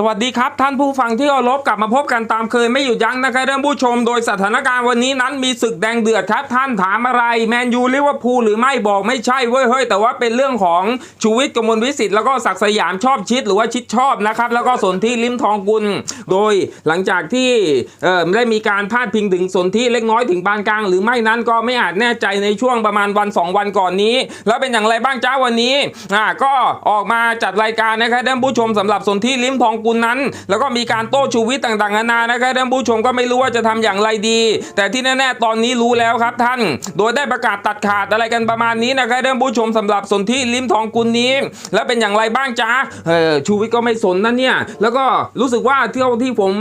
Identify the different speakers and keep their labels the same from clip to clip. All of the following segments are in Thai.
Speaker 1: สวัสดีครับท่านผู้ฟังที่เคารพกลับมาพบกันตามเคยไม่หยุดยั้งนะครับท่านผู้ชมโดยสถานการณ์วันนี้นั้นมีศึกแดงเดือดครับ ท่านถามอะไร แมนยูลิเวอร์พูลหรือไม่บอกไม่ใช่เว้ยเฮ้ยแต่ว่าเป็นเรื่องของชูวิทย์กมลวิสิทธิ์แล้วก็ศักสยามชอบชิดหรือว่าชิดชอบนะครับแล้วก็สนที่ลิ้มทองกุล โดยหลังจากที่เอ่ได้มีการพาดพิงถึงสนที่เล็กน้อยถึงปานกลาง หรือไม่นั้นก็ไม่อาจแน่ใจในช่วงประมาณวันสองวันก่อนนี้ แล้วเป็นอย่างไรบ้างจ้าวันนี้อ่าก็ออกมาจัดรายการนะครับท่านผู้ชมสำหรับสนที่ลิ้มทองกุลนั้น แล้วก็มีการโต้ชูวิทย์ต่างๆนานานะครับท่านผู้ชมก็ไม่รู้ว่าจะทำอย่างไรดี แต่ที่แน่ๆตอนนี้รู้แล้วครับท่าน โดยได้ประกาศตัดขาดอะไรกันประมาณนี้นะครับท่านผู้ชมสำหรับสนที่ลิ้มทองกุลนี้ แล้วเป็นอย่างไรบ้างจ้าเออชูวิทย์ก็ไม่สนนั่นเนี่ย แล้วก็รู้สึกว่าเที่ยวที่ผม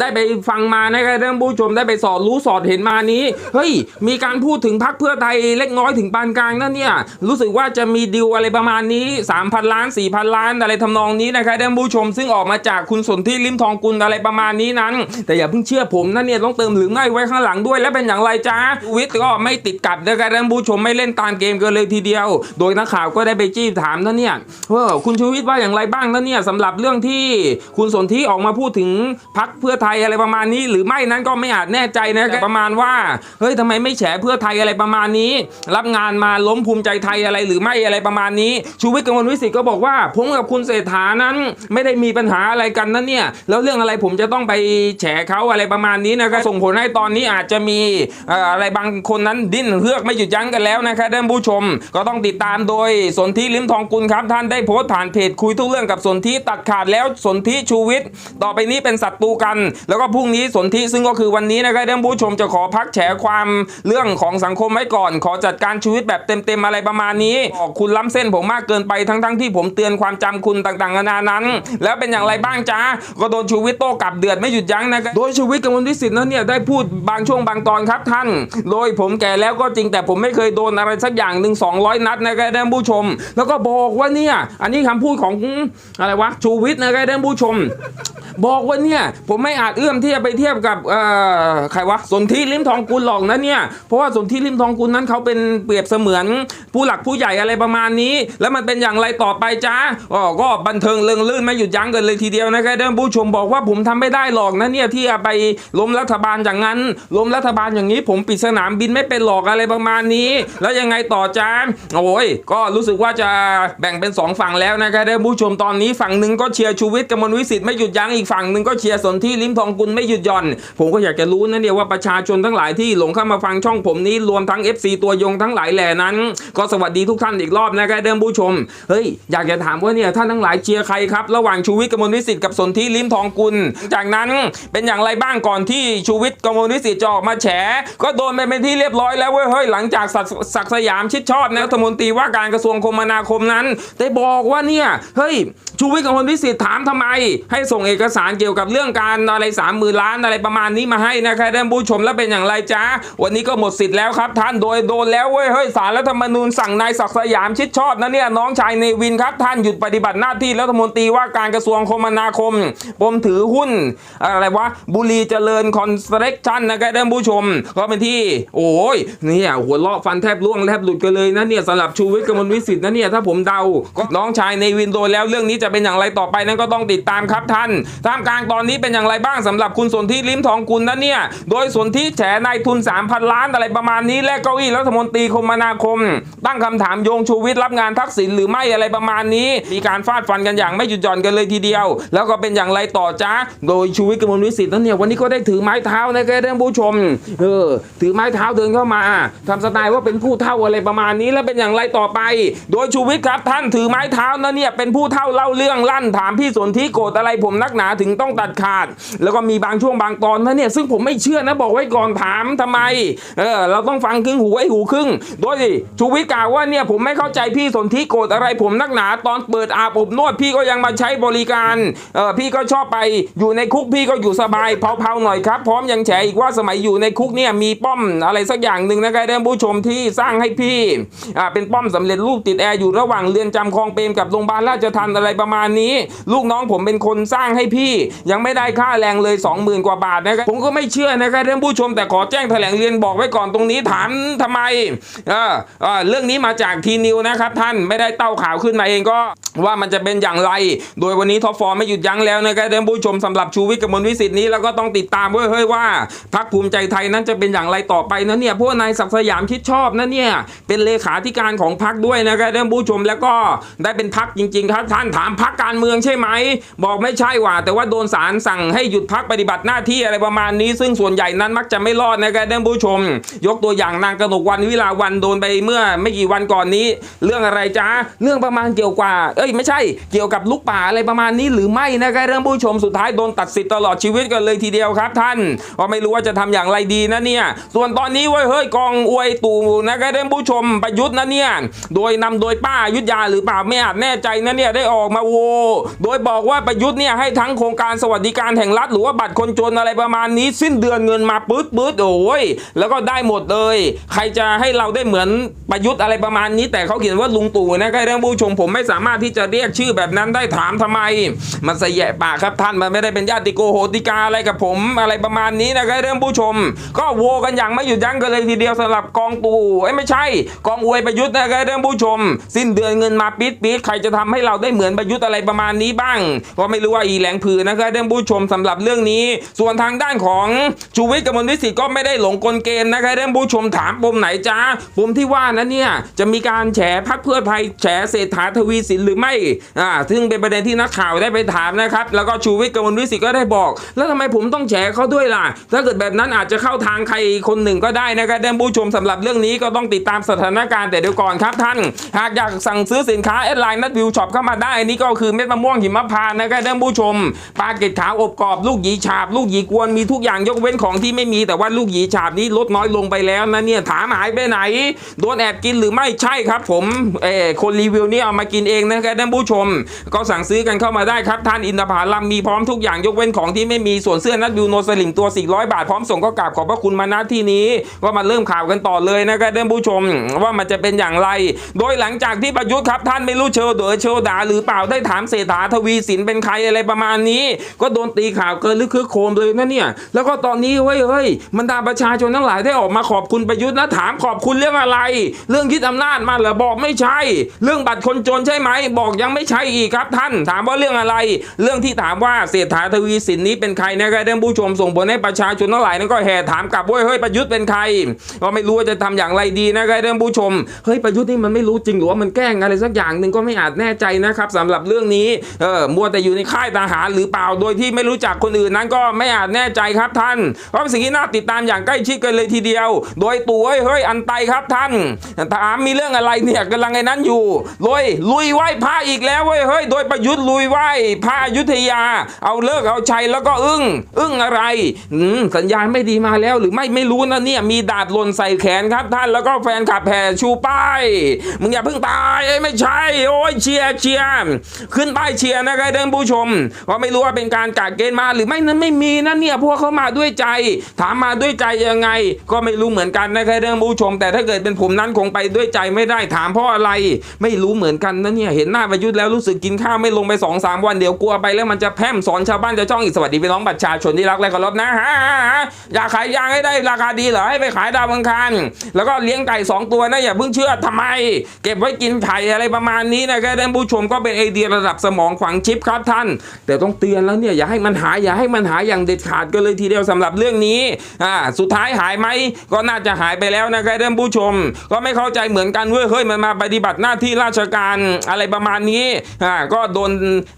Speaker 1: ได้ไปฟังมานะครับท่านผู้ชมได้ไปสอดรู้สอดเห็นมานี้เฮ้ยมีการพูดถึงพักเพื่อไทยเล็กน้อยถึงปานกลางนั่นเนี่ยรู้สึกว่าจะมีดีลอะไรประมาณนี้ 3,000 ล้าน 4,000 ล้านอะไรทำนองนี้นะครับท่านผู้ชมซึ่งออกมาจากคุณสนที่ลิมทองกุลอะไรประมาณนี้นั้น แต่อย่าเพิ่งเชื่อผมนะเนี่ยต้องเติมหรือไม่ไว้ข้างหลังด้วยและเป็นอย่างไรจ้าชูวิทย์ก็ไม่ติดกับนะครับท่านผู้ชมไม่เล่นตามเกมกันเลยทีเดียว โดยนักข่าวก็ได้ไปจี้ถามนะเนี่ยว่าคุณชูวิทย์ว่าอย่างไรบ้างนะเนี่ยสำหรับเรื่องที่คุณสนที่ออกมาพูดถึงพักเพื่อไทยอะไรประมาณนี้ หรือไม่นั้นก็ไม่อาจแน่ใจนะกับประมาณว่าเฮ้ยทำไมไม่แฉเพื่อไทยอะไรประมาณนี้ รับงานมาล้มภูมิใจไทยอะไรหรือไม่อะไรประมาณนี้ชูวิทย์กมลวิสิทธ์ก็บอกว่าผมกับคุณเศรษฐานั้นไม่ได้มีปัญหาอะไรกันนะเนี่ยแล้วเรื่องอะไรผมจะต้องไปแฉเขาอะไรประมาณนี้นะครับส่งผลให้ตอนนี้อาจจะมีอะไรบางคนนั้นดิ้นเฮือกไม่หยุดยั้งกันแล้วนะครับท่านผู้ชม ก็ต้องติดตามโดยสนธิลิมทองกุลครับ ท่านได้โพสต์ผ่านเพจคุยทุกเรื่องกับสนธิตัดขาดแล้วสนธิชูวิทย์ต่อไปนี้เป็นศัตรูกัน แล้วก็พรุ่งนี้สนธิซึ่งก็คือวันนี้นะครับท่านผู้ชมจะขอพักแฉความเรื่องของสังคมไว้ก่อน ขอจัดการชีวิตแบบเต็มๆอะไรประมาณนี้บอคุณล้ำเส้นผมมากเกินไปทั้งๆที่ผมเตือนความจำคุณต่างๆนานานั้น แล้วเป็นอย่างไรบ้างจ้าก็โดนชูวิทย์โต้กลับเดือดไม่หยุดยั้งนะครับโดยชูวิทย์กมลวิสิทธิ์นั้นเนี่ยได้พูดบางช่วงบางตอนครับท่าน โดยผมแก่แล้วก็จริงแต่ผมไม่เคยโดนอะไรสักอย่างหนึ่ง200 นัดนะครับท่านผู้ชม แล้วก็บอกว่าเนี่ยอันนี้คำพูดของอะไรวะชูวิทย์นะครับท่านผู้ชม บอกว่าเนี่ยผมไม่อาจเอื้อมที่จะไปเทียบกับเอ่อใครวะสนธิลิมทองกุลหรอกนะเนี่ยเพราะว่าสนธิลิมทองกุลนั้นเขาเป็นเปรียบเสมือนผู้หลักผู้ใหญ่อะไรประมาณนี้ แล้วมันเป็นอย่างไรต่อไปจ้าก็บันเทิงเริงลื่นไม่หยุดยั้งกันเลยทีเดียวนะครับท่านผู้ชมบอกว่าผมทำไม่ได้หรอกนะเนี่ยที่จะไปล้มรัฐบาลอย่างนั้น ล้มรัฐบาลอย่างนี้ ผมปิดสนามบินไม่เป็นหรอกอะไรประมาณนี้ แล้วยังไงต่อจ้าโอ้ยก็รู้สึกว่าจะแบ่งเป็นสองฝั่งแล้วนะครับท่านผู้ชมตอนนี้ฝั่งหนึ่งก็เชียร์ชูวิทย์กมลวิสิทธิ์ไม่หยุดยั้งอีกฝั่งหนึ่งก็เชียร์สนที่ลิมทองกุลไม่หยุดหย่อน ผมก็อยากจะรู้นะเนี่ยว่าประชาชนทั้งหลายที่หลงเข้ามาฟังช่องผมนี้รวมทั้ง FC ตัวยงทั้งหลายแหล่นั้น ก็สวัสดีทุกท่านอีกรอบนะครับท่านผู้ชมเฮ้ยอยากจะถามว่าเนี่ยท่านทั้งหลายเชียร์ใครครับระหว่างชูวิทย์กมลวิสิทธิ์กับสนที่ลิมทองกุล จากนั้นเป็นอย่างไรบ้างก่อนที่ชูวิทย์กมลวิสิทธิ์จะออกมาแฉ ก็โดนไปเป็นที่เรียบร้อยแล้วเว้ยเฮ้ยหลังจากศักดิ์สยามชิดชอบนะรัฐมนตรีว่าการกระทรวงคมนาคมนั้นได้บอกว่าเนี่ยเฮ้ยชูวิทย์กมลวิสิทธิ์ถามทำไม ให้ส่งเอกสารเกี่ยวกับเรื่องการอะไรสามหมื่นล้านอะไรประมาณนี้มาให้นะครับท่านผู้ชมแล้วเป็นอย่างไรจ้าวันนี้ก็หมดสิทธิ์แล้วครับ ท่านโดยโดนแล้วเว้ยเฮ้ยสารรัฐธรรมนูญสั่งนายศักดิ์สยามชิดชอบนะเนี่ยน้องชายเนวินครับ ท่านหยุดปฏิบัติหน้าที่รัฐมนตรีว่าการกระทรวงคมนาคมปมถือหุ้น อะไรวะ บุรีเจริญคอนสตรักชั่นนะครับท่านผู้ชม ก็เป็นที่ โอ้ยเนี่ยหัวเราะฟันแทบร่วงแทบหลุดกันเลยนะเนี่ยสำหรับชูวิทย์กมลวิสิทธิ์นะเนี่ยถ้าผมเดาก็น้องชายเนวินโดแล้วเรื่องนี้จะเป็นอย่างไรต่อไปนั้นก็ต้องติดตามครับท่านท่ามกลางตอนนี้เป็นอย่างไรบ้างสำหรับคุณสนธิลิ้มทองกุลนะเนี่ยโดยสนธิแฉนายทุน 3,000 ล้านอะไรประมาณนี้ และเก้าอี้รัฐมนตรีคมนาคม ตั้งคำถามโยงชูวิทย์รับงานทักษิณหรือไม่อะไรประมาณนี้ มีการฟาดฟันกันอย่างไม่หยุดหย่อนกันเลยทีเดียวแล้วก็เป็นอย่างไรต่อจ้าโดยชูวิทย์กมลวิสิทธิ์นั้นเนี่ยวันนี้ก็ได้ถือไม้เท้านะครับท่านผู้ชมเออถือไม้เท้าเดินเข้ามาทำสไตล์ว่าเป็นผู้เท่าอะไรประมาณนี้แล้วเป็นอย่างไรต่อไป โดยชูวิทย์ครับท่านถือไม้เท้านะเนี่ยเป็นผู้เท่าเล่าเรื่องลั่นถามพี่สนธิโกรธอะไรผมนักหนาถึงต้องตัดขาด แล้วก็มีบางช่วงบางตอนนะเนี่ยซึ่งผมไม่เชื่อนะบอกไว้ก่อนถามทำไมเออเราต้องฟังครึ่งหูไว้หูครึ่ง โดยชูวิทย์กล่าวว่าเนี่ยผมไม่เข้าใจพี่สนธิโกรธอะไรผมนักหนาตอนเปิดอาบอบนวดพี่ก็ยังมาใช้บริการเออพี่ก็ชอบไปอยู่ในคุกพี่ก็อยู่สบายเผาๆหน่อยครับ พร้อมยังแฉอีกว่าสมัยอยู่ในคุกเนี่ยมีป้อมอะไรสักอย่างหนึ่งนะครับท่านผู้ชมที่สร้างให้พี่อ่าเป็นป้อมสำเร็จรูปติดแอร์อยู่ระหว่างเรือนจำคลองเปรมกับโรงพยาบาลราชทัณฑ์อะไรประมาณนี้ ลูกน้องผมเป็นคนสร้างให้พี่ ยังไม่ได้ค่าแรงเลย 20,000 กว่าบาทนะครับผมก็ไม่เชื่อนะครับท่านผู้ชมแต่ขอแจ้งแถลงเรียนบอกไว้ก่อนตรงนี้ถามทำไมเออเออเรื่องนี้มาจากทีนิวนะครับท่านไม่ได้เต้าข่าวขึ้นมาเองก็ว่ามันจะเป็นอย่างไร โดยวันนี้ท็อปฟอร์มไม่หยุดยั้งแล้วนะครับท่านผู้ชมสำหรับชูวิทย์กับมนวิสิทธิ์นี้แล้วก็ต้องติดตามเว้ยเฮ้ยว่าพรรคภูมิใจไทยนั้นจะเป็นอย่างไรต่อไปนะเนี่ยพว่านายศักดิ์สยามคิดชอบนะเนี่ยเป็นเลขาธิการของพรรคด้วยนะครับท่านผู้ชมแล้วก็ได้เป็นพรรคจริง ๆ ครับท่านถามพรรคการเมืองใช่ไหม บอกไม่ใช่ว่า แต่ว่าโดนศาลสั่งให้หยุดพักปฏิบัติหน้าที่อะไรประมาณนี้ ซึ่งส่วนใหญ่นั้นมักจะไม่รอดนะครับท่านผู้ชม ยกตัวอย่างนางกนกวันวิลาวันโดนไปเมื่อ ไม่กี่วันก่อนนี้ เรื่องอะไรจ้าเรื่องประมาณเกี่ยวกับเอ้ยไม่ใช่ เกี่ยวกับลูกป่าอะไรประมาณนี้หรือไม่นะครับท่านผู้ชมสุดท้ายโดนตัดสิทธิ์ตลอดชีวิตกันเลยทีเดียวครับ ท่านว่าไม่รู้ว่าจะทำอย่างไรดีนะเนี่ย ส่วนตอนนี้เว้ยเฮ้ยกองอวยตู่นะครับท่านผู้ชมประยุทธ์นะเนี่ยโดยนำโดยป้ายุทธยาหรือเปล่าไม่อาจแน่ใจนะเนี่ยได้ออกมาโวโดยบอกว่าประยุทธ์เนี่ยให้ทั้งโครงการสวัสดิการแห่งรัฐหรือว่าบัตรคนจนอะไรประมาณนี้ สิ้นเดือนเงินมาปื๊ดปื๊ดโอ้ยแล้วก็ได้หมดเลย ใครจะให้เราได้เหมือนประยุทธ์อะไรประมาณนี้ แต่เขาเขียนว่าลุงตู่นะครับท่านผู้ชมผมไม่สามารถที่จะเรียกชื่อแบบนั้นได้ถามทำไมมันเสยะปากครับท่านมันไม่ได้เป็นญาติโกโหติกาอะไรกับผมอะไรประมาณนี้นะครับท่านผู้ชม ก็โวกันอย่างไม่หยุดยั้งกันเลยทีเดียวสำหรับกองตู่เอ้ไม่ใช่ กองอวยประยุทธ์นะครับท่านผู้ชม สิ้นเดือนเงินมาปิดปิดใครจะทำให้เราได้เหมือนประยุทธ์อะไรประมาณนี้บ้าง ก็ไม่รู้ว่าอีแหลงผือนะครับท่านผู้ชมสำหรับเรื่องนี้ ส่วนทางด้านของชูวิทย์กมลวิสิทธ์ก็ไม่ได้หลงกลเกมนะครับท่านผู้ชมถามปมไหนจ้าปมที่ว่านั้นเนี่ยจะมีการแฉพักเพื่อไทยแฉเศรษฐาทวีสินหรือไม่อ่าซึ่งเป็นประเด็นที่นักข่าวได้ไปถามนะครับ แล้วก็ชูวิทย์กมลวิสิทธ์ก็ได้บอก แล้วทำไมผมต้องแฉเขาด้วยล่ะ ถ้าเกิดแบบนั้นอาจจะเข้าทางใครคนหนึ่งก็ได้นะครับท่านผู้ชมสำหรับเรื่องนี้ก็ต้องติดตามสถานการณ์แต่เดี๋ยวก่อนครับท่าน หากอยากสั่งซื้อสินค้าแอดไลน์นัดวิวช็อปเข้ามาได้นี่ก็คือเม็ดมะม่วงหิมพานต์นะครับท่านผู้ชมปลาเกล็ดขาวอบกรอบลูกหยีฉาบ ลูกหยีกวนมีทุกอย่างยกเว้นของที่ไม่มีแต่ว่าลูกหยีฉาบนี้ลดน้อยลงไปแล้วนะเนี่ยถามหายไปไหนโดนแอบกินหรือไม่ใช่ครับ ผมเออคนรีวิวนี่เอามากินเองนะครับท่านผู้ชม ก็สั่งซื้อกันเข้ามาได้ครับท่านอินทผลัมมีพร้อมทุกอย่างยกเว้นของที่ไม่มีส่วนเสื้อนัดวิวโนสลิมตัว 400 บาท พร้อมส่งก็กราบขอบพระคุณมาณที่นี้ก็มาเริ่มข่าวกันต่อเลยนะครับท่านผู้ชมว่ามันจะเป็นอย่างไร โดยหลังจากที่ประยุทธ์ครับท่านไม่รู้เชลเดอเชลดาหรือเปล่าได้ถามเศรษฐาทวีสินเป็นใครอะไรประมาณนี้ ก็โดนตีข่าวเกินลึกคือโคมเลยนะเนี่ยแล้วก็ตอนนี้เฮ้ยเฮ้ยบรรดาประชาชนทั้งหลายได้ออกมาขอบคุณประยุทธ์นะถามขอบคุณเรื่องอะไร เรื่องยึดอำนาจมาเหรอบอกไม่ใช่ เรื่องบัตรคนจนใช่ไหมบอกยังไม่ใช่อีกครับท่าน ถามว่าเรื่องอะไรเรื่องที่ถามว่าเศรษฐาทวีสินนี้เป็นใครนะครับท่านผู้ชมส่งผลให้ประชาชนทั้งหลายนั้นก็แห่ถามกลับว่าเฮ้ยประยุทธ์เป็นใคร ก็ไม่รู้ว่าจะทำอย่างไรดีนะครับท่านผู้ชมเฮ้ยประยุทธ์นี่มันไม่รู้จริงหรือว่ามันแกล้งอะไรสักอย่างหนึ่งก็ไม่อาจแน่ใจนะครับสำหรับเรื่องนี้เออมัวแต่อยู่ในค่ายทหารหรือเปล่าโดยที่ไม่รู้จักคนอื่นนั้นก็ไม่อาจแน่ใจครับท่านเพราะเป็นสิ่งที่น่าติดตามอย่างใกล้ชิดกันเลยทีเดียว โดยตัวเฮ้ยเฮ้ยอันไตครับท่านถามมีเรื่องอะไรเนี่ยกำลังไอ้นั้นอยู่ลุยลุยไหว้พระอีกแล้วเว้ยเฮ้ยโดยประยุทธ์ลุยไหว้พระอยุธยา เอาเลิกเอาชัยแล้วก็อึ้งอึ้งอะไรสัญญาณไม่ดีมาแล้วหรือไม่ไม่รู้นะเนี่ยมีดาบหล่นใส่แขนครับท่านแล้วก็แฟนขับแห่ชูป้ายมึงอย่าเพิ่งตายเอ้ไม่ใช่โอ้ยเชียร์เชียร์ขึ้นป้ายเชียร์นะครับท่านผู้ชมว่าไม่รู้ว่าเป็นการกาดเกณฑ์มาหรือไม่นั้นไม่มีนะเนี่ยพวกเขามาด้วยใจ ถามมาด้วยใจยังไง ก็ไม่รู้เหมือนกันนะครับท่านผู้ชม แต่ถ้าเกิดเป็นผมนั้นคงไปด้วยใจไม่ได้ถามเพราะอะไร ไม่รู้เหมือนกันนะเนี่ยเห็นหน้าประยุทธ์แล้วรู้สึกกินข้าวไม่ลงไป2อสามวันเดี๋ยวกลัวไปแล้วมันจะแพร่มสอนชาวบ้านจะจ้องอีกสวัสดีพี่น้องประชาชนที่รักและเคารพนะฮะอยากขายยางให้ได้ราคาดีเหรอให้ไปขายดาวอังคารแล้วก็เลี้ยงไก่สองตัวนะอย่าเพิ่งเชื่อทำไม เก็บไว้กินไข่อะไรประมาณนี้นะครับท่านผู้ชมก็เป็นไอเดียระดับสมองขวางชิปครับท่าน แต่ต้องเตือนแล้วเนี่ยอย่าให้มันหายอย่าให้มันหายอย่างเด็ดขาดกันเลยทีเดียวสำหรับเรื่องนี้อ่าสุดท้ายหายไหมก็น่าจะหายไปแล้วนะครับท่านผู้ชม ก็ไม่เข้าใจเหมือนกันเว้ยเฮ้ยมันมาปฏิบัติหน้าที่ราชการอะไรประมาณนี้อ่าก็โดน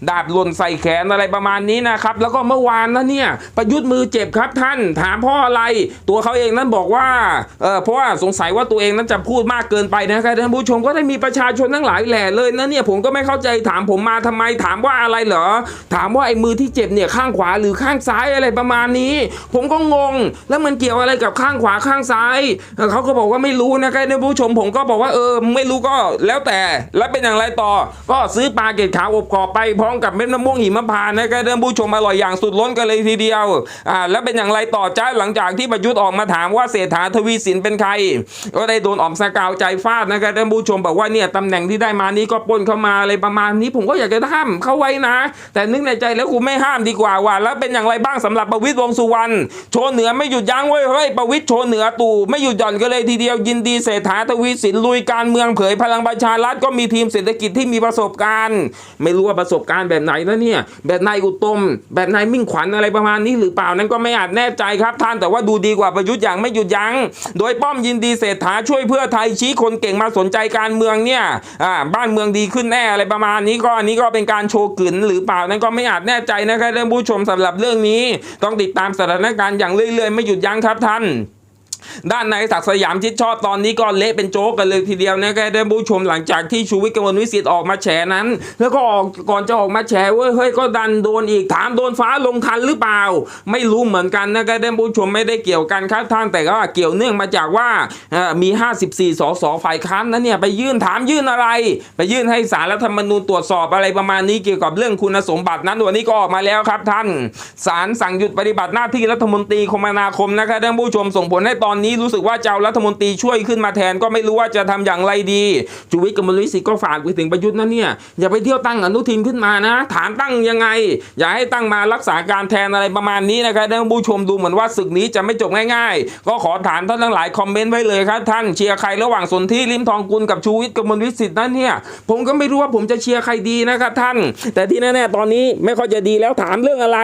Speaker 1: ดาบหล่นใส่แขนอะไรประมาณนี้นะครับ แล้วก็เมื่อวานนะเนี่ยประยุทธ์มือเจ็บครับท่านถามพ่ออะไร ตัวเขาเองนั้นบอกว่าเออเพราะว่าสงสัยว่าตัวเองนั้นจะพูดมากเกินไปนะครับท่านผู้ชมก็ได้มีประชาชนทั้งหลายแหล่เลยนะเนี่ยผมก็ไม่เข้าใจถามผมมาทำไมถามว่าอะไรเหรอ ถามว่าไอ้มือที่เจ็บเนี่ยข้างขวาหรือข้างซ้ายอะไรประมาณนี้ ผมก็งง แล้วมันเกี่ยวอะไรกับข้างขวาข้างซ้ายเเขาก็บอกว่าไม่รู้นะครับท่านผู้ชม ผมก็บอกว่าเออไม่รู้ก็แล้วแต่แล้วเป็นอย่างไรต่อ ก็ซื้อปลาเกล็ดขาวอบกรอบไปพร้อมกับเม็ดมะม่วงหิมพานต์นะครับท่านผู้ชมอร่อยอย่างสุดล้นกันเลยทีเดียวอ่าแล้วเป็นอย่างไรต่อจ้าหลังจากที่ประยุทธ์ออกมาถามว่าเศรษฐาทวีสินเป็นใคร ก็ได้โดนออมสกาวใจฟาดนะครับท่านผู้ชมบอกว่าเนี่ยตำแหน่งที่ได้มานี้ก็ปนเข้ามาอะไรประมาณนี้ ผมก็อยากจะห้ามเข้าไว้นะ แต่นึกในใจแล้วกูไม่ห้ามดีกว่าว่า แล้วเป็นอย่างไรบ้างสำหรับประวิตรวงสุวรรณโชว์เหนือไม่หยุดยั้งเว้ยเฮ้ยประวิตรโชว์เหนือตู่ไม่หยุดหย่อนกันเลยทีเดียวยินดีเศรษฐาทวีสินลุยการเมืองเผยพลังประชารัฐก็มีทีมเศรษฐกิจที่มีประสบการณ์ ไม่รู้ว่าประสบการณ์แบบไหนนะเนี่ย แบบนายอุตม แบบนายมิ่งขวัญอะไรประมาณนี้หรือเปล่านั้นก็ไม่อาจแน่ใจครับ ท่านแต่ว่าดูดีกว่าประยุทธ์อย่างไม่หยุดยัง้ง โดยป้อมยินดีเศรษฐาช่วยเพื่อไทยชี้คนเก่งมาสนใจการเมืองเนี่ยอ่าบ้านเมืองดีขึ้นแน่อะไรประมาณนี้ก็อันนี้ก็เป็นการโชว์กลืนหรือเปล่านั้นก็ไม่อาจแน่ใจนะครับท่านผู้ชมสำหรับเรื่องนี้ ต้องติดตามสถานการณ์อย่างเรื่อยๆ ไม่หยุดยั้งครับท่าน ด้านในายศักดิ์สยามชิดชอบตอนนี้ก็เละเป็นโจ๊กกันเลยทีเดียวนะครับท่านผู้ชมหลังจากที่ชูวิทย์กมลวิสิทธิ์ออกมาแฉนั้น แล้วก็ออกก่อนจะออกมาแฉเว้ยเฮ้ยก็ดันโดนอีกถามโดนฟ้าลงทันหรือเปล่า ไม่รู้เหมือนกันนะครับท่านผู้ชมไม่ได้เกี่ยวกันครับท่านแต่ว่าเกี่ยวเนื่องมาจากว่ามี 54 สสฝ่ายค้านนั้นเนี่ยไปยื่นถามยื่นอะไร ไปยื่นให้สารรัฐธรรมนูญตรวจสอบอะไรประมาณนี้เกี่ยวกับเรื่องคุณสมบัตินั้นวันนี้ก็ออกมาแล้วครับท่านศาลสั่งหยุดปฏิบัติหน้าที่รัฐมนตรีคมนาคมนะครับท่านผู้ชมส่งผลให้ตออนนี้รู้สึกว่าจะเอารัฐมนตรีช่วยขึ้นมาแทนก็ไม่รู้ว่าจะทำอย่างไรดีชูวิทย์กมลวิสิทธิ์ก็ฝากไปถึงประยุทธ์นะเนี่ยอย่าไปเที่ยวตั้งอนุทินขึ้นมานะ ฐานตั้งยังไง อย่าให้ตั้งมารักษาการแทนอะไรประมาณนี้นะครับท่านผู้ชมดูเหมือนว่าศึกนี้จะไม่จบง่ายๆ ก็ขอฐานท่านทั้งหลายคอมเมนต์ไว้เลยครับท่านเชียร์ใครระหว่างสนธิริมทองกุลกับชูวิทย์กมลวิสิทธิ์นั่นเนี่ยผมก็ไม่รู้ว่าผมจะเชียร์ใครดีนะครับท่าน แต่ที่แน่ๆตอนนี้ไม่ค่อยจะดีแล้วถามเรื่องอะไร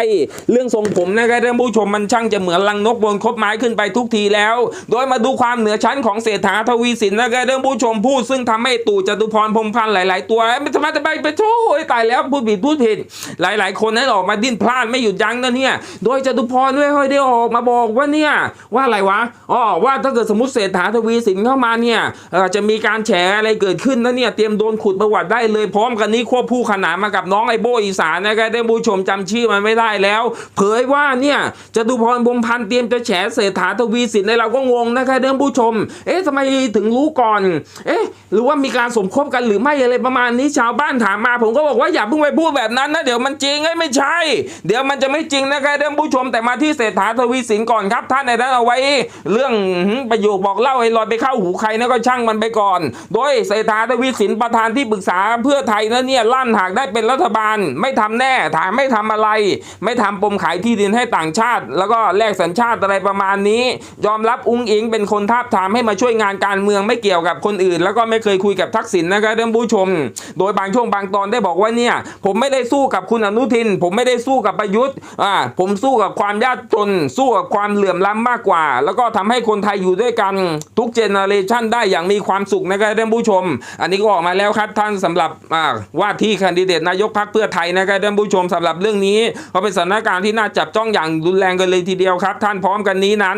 Speaker 1: เรื่องทรงผมนะครับท่านผู้ชมมันช่างจะเหมือนลังนกบนคบไม้ขึ้นไปทุกทีแล้วโดยมาดูความเหนือชั้นของเศรษฐาทวีสินนะครับท่านผู้ชมพูดซึ่งทำให้ตู่จตุพรพรมพันธ์หลาย ๆ ตัวไม่ทำไมจะไปไปโอ้ยตายแล้วพูดผิดพูดผิดหลาย ๆ คนนั้นออกมาดิ้นพลาดไม่หยุดยั้งนะเนี่ยโดยจตุพรด้วยเฮ้ยได้ออกมาบอกว่าเนี่ยว่าอะไรวะอ๋อว่าถ้าเกิดสมมติเศรษฐาทวีสินเข้ามาเนี่ยจะมีการแฉอะไรเกิดขึ้นนะเนี่ยเตรียมโดนขุดประวัติได้เลยพร้อมกันนี้ควบคู่ขนานมากับน้องไอโบอีสานนะครับท่านผู้ชมจำชื่อมันไม่ได้แล้ว เผยว่าเนี่ยจตุพรพรมพันธ์เตรียมจะแฉเศรษฐาทวีสินในเราก็งงนะครับท่านผู้ชม เอ๊ะทำไมถึงรู้ก่อน เอ๊ะ หรือว่ามีการสมคบกันหรือไม่อะไรประมาณนี้ชาวบ้านถามมา ผมก็บอกว่าอย่าเพิ่งไปพูดแบบนั้นนะเดี๋ยวมันจริงไอ้ยไม่ใช่ เดี๋ยวมันจะไม่จริงนะครับท่านผู้ชมแต่มาที่เศรษฐาทวีสินก่อนครับท่านในนั้นเอาไว้ เรื่องประโยคบอกเล่าไอ้ลอยไปเข้าหูใครนะก็ช่างมันไปก่อน โดยเศรษฐาทวีสินประธานที่ปรึกษาเพื่อไทยนะเนี่ยลั่นหากได้เป็นรัฐบาล ไม่ทำแน่ถามไม่ทำอะไร ไม่ทำปมขายที่ดินให้ต่างชาติ แล้วก็แลกสัญชาติอะไรประมาณนี้ ยอมรับอุ้งอิงเป็นคนทาบทามให้มาช่วยงานการเมืองไม่เกี่ยวกับคนอื่น แล้วก็ไม่เคยคุยกับทักษิณนะครับท่านผู้ชม โดยบางช่วงบางตอนได้บอกว่าเนี่ย ผมไม่ได้สู้กับคุณอนุทิน ผมไม่ได้สู้กับประยุทธ์อ่าผมสู้กับความยากจน สู้กับความเหลื่อมล้ำมากกว่า แล้วก็ทำให้คนไทยอยู่ด้วยกันทุกเจเนอเรชันได้อย่างมีความสุขนะครับท่านผู้ชม อันนี้ก็ออกมาแล้วครับท่านสำหรับว่าที่แคนดิเดตนายกพรรคเพื่อไทยนะครับท่านผู้ชมสำหรับเรื่องนี้ก็เป็นสถานการณ์ที่น่าจับจ้องอย่างรุนแรงกันเลยทีเดียวครับ ท่านพร้อมกันนี้นั้น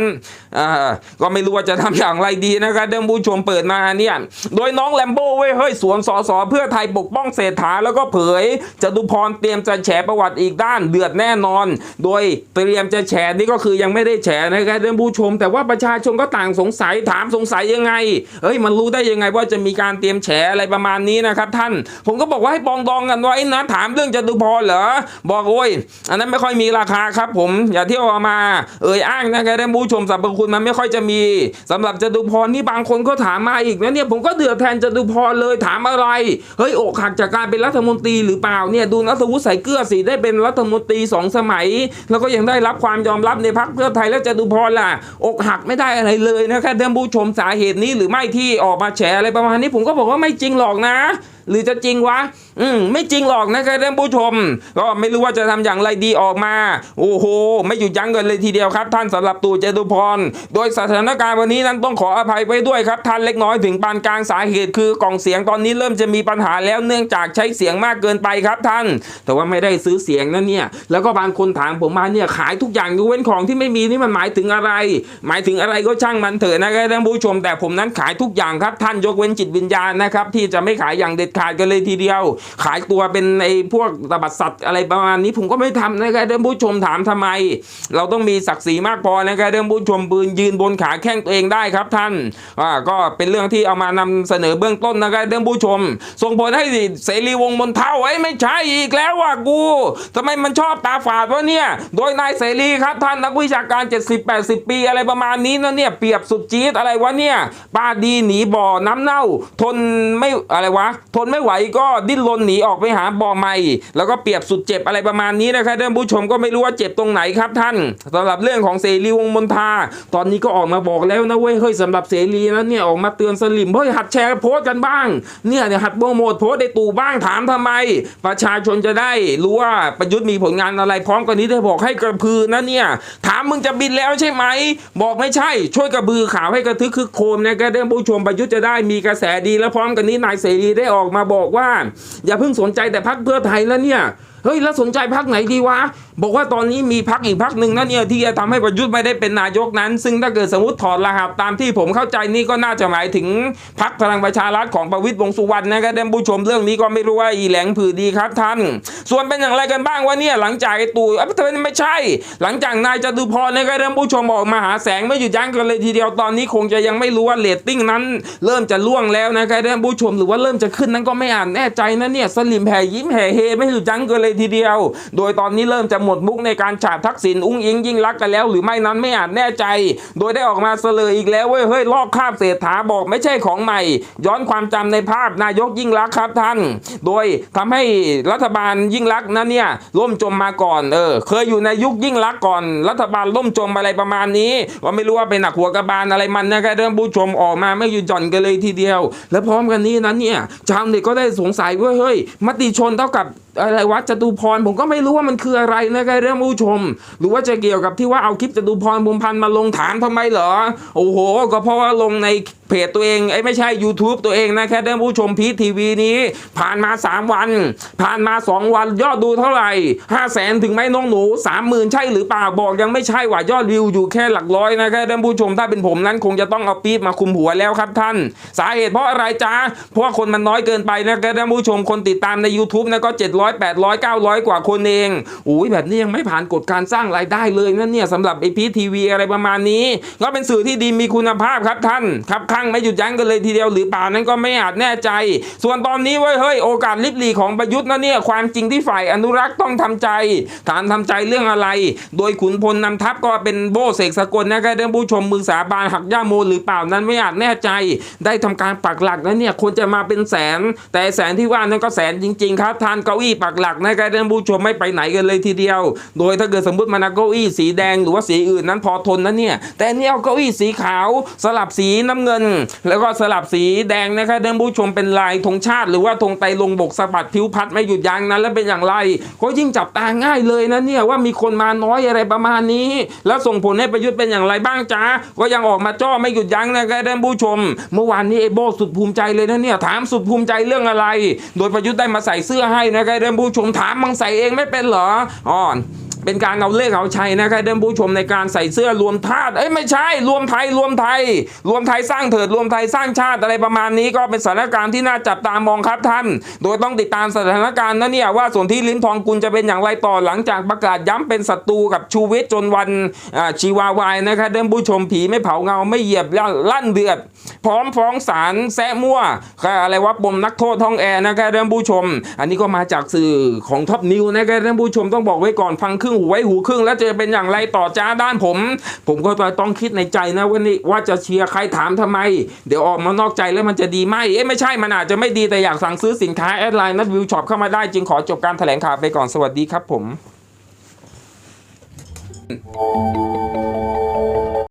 Speaker 1: อ่าก็ไม่รู้ว่าจะทำอย่างไรดีนะครับท่านผู้ชมเปิดมาเนี่ยโดยน้องแลมโบ้เว้ยเฮ้ยสวนสอสอเพื่อไทยปกป้องเศรษฐาแล้วก็เผยจตุพรเตรียมจะแฉประวัติอีกด้านเดือดแน่นอน โดยเตรียมจะแฉนี่ก็คือยังไม่ได้แฉนะครับท่านผู้ชม แต่ว่าประชาชนก็ต่างสงสัยถามสงสัยยังไงเอ้ยมันรู้ได้ยังไงว่าจะมีการเตรียมแฉอะไรประมาณนี้นะครับท่าน ผมก็บอกว่าให้ปองดองกันไว้นะถามเรื่องจตุพรเหรอบอกโอ้ยอันนั้นไม่ค่อยมีราคาครับผมอย่าเที่ยวเอามาเอ่ยอ้างนะครับท่านผู้ชมสรรพคุณมันไม่ค่อยจะมีสำหรับจตุพรนี่บางคนก็ถามมาอีกนะเนี่ยผมก็เดือดแทนจตุพรเลยถามอะไรเฮ้ยอกหักจากการเป็นรัฐมนตรีหรือเปล่าเนี่ยดูนัทวุฒิใส่เกลือสิได้เป็นรัฐมนตรีสองสมัย แล้วก็ยังได้รับความยอมรับในพรรคเพื่อไทยแล้วจตุพรล่ะ อกหักไม่ได้อะไรเลยนะครับท่านผู้ชมสาเหตุนี้หรือไม่ที่ออกมาแฉอะไรประมาณนี้ผมก็บอกว่าไม่จริงหรอกนะ หรือจะจริงวะ อืมไม่จริงหรอกนะครับท่านผู้ชม ก็ไม่รู้ว่าจะทำอย่างไรดีออกมา โอ้โห ไม่หยุดยั้งกันเลยทีเดียวครับ ท่านสำหรับตู่เจตุพร โดยสถานการณ์วันนี้นั้นต้องขออภัยไว้ด้วยครับ ท่านเล็กน้อยถึงปานกลางสาเหตุคือกล่องเสียงตอนนี้เริ่มจะมีปัญหาแล้วเนื่องจากใช้เสียงมากเกินไปครับท่าน แต่ว่าไม่ได้ซื้อเสียงนั่นเนี่ย แล้วก็บางคนถามผมมาเนี่ยขายทุกอย่างยกเว้นของที่ไม่มีนี่มันหมายถึงอะไร หมายถึงอะไรก็ช่างมันเถอะนะครับท่านผู้ชม แต่ผมนั้นขายทุกอย่างครับท่านยกเว้นจิตวิญญาณนะครับที่จะไม่ขายอย่างเด็ดขาดกันเลยทีเดียว ขายตัวเป็นไอ้พวกตบัดสัตว์อะไรประมาณนี้ผมก็ไม่ทำนะครับท่านผู้ชมถามทำไม เราต้องมีศักดิ์ศรีมากพอนะครับท่านผู้ชมปืนยืนบนขาแข้งตัวเองได้ครับท่านอ่าก็เป็นเรื่องที่เอามานำเสนอเบื้องต้นนะครับท่านผู้ชม ส่งผลให้เสรีวงมนเท่าไอ้ยไม่ใช่อีกแล้วว่ะกูทำไมมันชอบตาฝาดวะเนี่ย โดยนายเสรีครับท่านนักวิชาการ 70-80 ปีอะไรประมาณนี้นะเนี่ยเปรียบสุดจี๊ดอะไรวะเนี่ยป้าดีหนีบ่อน้ำเน่า ทนไม่อะไรวะทนนไม่ไหวก็ดิ้นรนหนีออกไปหาบ่อใหม่ แล้วก็เปียบสุดเจ็บอะไรประมาณนี้นะครับท่านผู้ชมก็ไม่รู้ว่าเจ็บตรงไหนครับท่านสำหรับเรื่องของเสรีวงมนทา ตอนนี้ก็ออกมาบอกแล้วนะเว้ยเฮ้ยสำหรับเสรีนะเนี่ยออกมาเตือนสลิมเฮ้ยหัดแชร์โพสต์กันบ้าง เนี่ยเนี่ยหัดโปรโมทโพสต์ในตู่บ้างถามทำไม ประชาชนจะได้รู้ว่าประยุทธ์มีผลงานอะไรพร้อมกันนี้ได้บอกให้กระพือนะเนี่ยถามมึงจะบินแล้วใช่ไหม บอกไม่ใช่ ช่วยกระบือข่าวให้กระทึกคึกโคมนะครับท่านผู้ชมประยุทธ์จะได้มีกระแสดีและพร้อมกันนี้นายเสรีได้ออกมามาบอกว่า อย่าเพิ่งสนใจแต่พักเพื่อไทยแล้วเนี่ยเฮ้ยแล้วสนใจพักไหนดีวะ บอกว่าตอนนี้มีพักอีกพักหนึ่งนะเนี่ยที่จะทำให้ประยุทธ์ไม่ได้เป็นนายกนั้น ซึ่งถ้าเกิดสมมติถอดรหัสตามที่ผมเข้าใจนี่ก็น่าจะหมายถึงพักพลังประชารัฐของประวิตรวงสุวรรณนะครับท่านผู้ชมเรื่องนี้ก็ไม่รู้ว่าอีแหลงผือดีครับท่าน ส่วนเป็นอย่างไรกันบ้างวะเนี่ยหลังจากตู่เอ้ยทำไมไม่ใช่ หลังจากนายจตุพรนะครับท่านผู้ชมออกมาหาแสงไม่หยุดยั้งกันเลยทีเดียวตอนนี้คงจะยังไม่รู้ว่าเรตติ้งนั้น เริ่มจะล่วงแล้วนะครับท่านผู้ชมหรือว่าเริ่มจะขึ้นนั้นก็ไม่อ่านแน่ใจนะเนี่ยสลิมแผ่ยิ้มแห่เฮไม่หยุดยั้งกันเลยทีเดียว โดยตอนนี้เริ่มจะหมดมุกในการฉาบทักษิณอุ้งอิงยิ่งรักกันแล้ว หรือไม่นั้นไม่อาจแน่ใจ โดยได้ออกมาเสลยอีกแล้วเว้ยเฮ้ยลอกคาบเศรษฐาบอกไม่ใช่ของใหม่ ย้อนความจำในภาพนายกยิ่งรักครับท่าน โดยทำให้รัฐบาลยิ่งรักนั้นเนี่ยล่มจมมาก่อนเออเคยอยู่ในยุคยิ่งรักก่อน รัฐบาลล่มจมอะไรประมาณนี้ก็ไม่รู้ว่าเป็นหนักหัวกระบาลอะไรมันนะครับเรื่องผู้ชมออกมาไม่หยุดหย่อนกันเลยทีเดียว และพร้อมกันนี้นั้นเนี่ยชาวเน็ตก็ได้สงสัยว่าเฮ้ยมติชนเท่ากับ อะไรวัดจตุพรผมก็ไม่รู้ว่ามันคืออะไรนะครับเรื่องผู้ชม หรือว่าจะเกี่ยวกับที่ว่าเอาคลิปจตุพรบุมพันธ์มาลงฐานทำไมเหรอ โอ้โห ก็เพราะว่าลงใน เพจตัวเองไอ้ไม่ใช่ YouTube ตัวเองนะแครับท่านผู้ชมพีทีวีนี้ ผ่านมา 3 วัน ผ่านมา 2 วันยอดดูเท่าไหร่ 5 0 0แสนถึงไหมน้องหนู 30,000 ใช่หรือเปล่าบอกยังไม่ใช่ว่ายอดวิวอยู่แค่หลักร้อยนะครับท่านผู้ชมถ้าเป็นผมนั้นคงจะต้องเอาปี๊บมาคุมหัวแล้วครับท่าน สาเหตุเพราะอะไรจ๊ะเพราะคนมันน้อยเกินไปนะครับท่านผู้ชมคนติดตามใน YouTube นะก็ 700 800 900 กว่าคนเองอุ้ยแบบนี้ยังไม่ผ่านกฎการสร้างรายได้เลยนะเนี่ยสำหรับไอพีทีวีอะไรประมาณนี้ ก็เป็นสื่อที่ดีมีคุณภาพครับท่านครับข้งไม่หยุดยั้งกันเลยทีเดียวหรือเปล่านั้นก็ไม่อาจแน่ใจ ส่วนตอนนี้เว้ยเฮ้ยโอกาสลิบหลีของประยุทธ์นะเนี่ยความจริงที่ฝ่ายอนุรักษ์ต้องทำใจฐานทำใจเรื่องอะไร โดยขุนพลนำทัพก็เป็นโบเสกสกลนะครับท่านผู้ชมมือสาบานหักย่าโมหรือเปล่านั้นไม่อาจแน่ใจ ได้ทำการปักหลักแล้วเนี่ยคนจะมาเป็นแสน แต่แสนที่ว่านั้นก็แสนจริง ๆ ครับทานเก้าอี้ปักหลักนะครับท่านผู้ชมไม่ไปไหนกันเลยทีเดียว โดยถ้าเกิดสมมติมันเอาเก้าอี้สีแดงหรือว่าสีอื่นนั้นพอทนนะเนี่ยแต่อันนี่เอาเก้าอี้สีขาวสลับสีน้ำเงินแล้วก็สลับสีแดงนะครับท่านผู้ชมเป็นลายธงชาติหรือว่าธงไตลงบกสะบัดผิวพัดไม่หยุดยั้งนั้นแล้วเป็นอย่างไร ก็ยิ่งจับตาง่ายเลยนะเนี่ยว่ามีคนมาน้อยอะไรประมาณนี้ แล้วส่งผลให้ประยุทธ์เป็นอย่างไรบ้างจ้าก็ยังออกมาจ้อไม่หยุดยั้งนะครับท่านผู้ชม เมื่อวานนี้ไอ้โบสุดภูมิใจเลยนะเนี่ยถามสุดภูมิใจเรื่องอะไร โดยประยุทธ์ได้มาใส่เสื้อให้นะครับท่านผู้ชมถามมังใส่เองไม่เป็นเหรออ่อน เป็นการเอาเลขเอาชัยนะครับท่านผู้ชมในการใส่เสื้อรวมธาตุเอ้ยไม่ใช่ รวมไทยรวมไทย รวมไทยสร้างเถิดรวมไทยสร้างชาติอะไรประมาณนี้ก็เป็นสถานการณ์ที่น่าจับตามองครับท่าน โดยต้องติดตามสถานการณ์นะเนี่ยว่าส่วนที่ลิ้มทองกุลจะเป็นอย่างไรต่อหลังจากประกาศย้ำเป็นศัตรูกับชูวิทย์จนวันชีวาวายนะครับท่านผู้ชมผีไม่เผาเงาไม่เหยียบลั่นเดือด พร้อมฟ้องศาลแซะมั่วอะไรว่าปมนักโทษท้องแอร์นะครับท่านผู้ชม อันนี้ก็มาจากสื่อของท็อปนิวนะครับท่านผู้ชมต้องบอกไว้ก่อนฟังครึ่งหูไว้หูครึ่งแล้วจะเป็นอย่างไรต่อจ้าด้านผม ผมก็ต้องคิดในใจนะว่านี่ว่าจะเชียร์ใครถามทำไม เดี๋ยวออกมานอกใจแล้วมันจะดีไหมเอ๊ะไม่ใช่มันอาจจะไม่ดีแต่อยากสั่งซื้อสินค้าแอดไลน์นัดวิวช็อปเข้ามาได้จึงขอจบการแถลงข่าวไปก่อนสวัสดีครับผม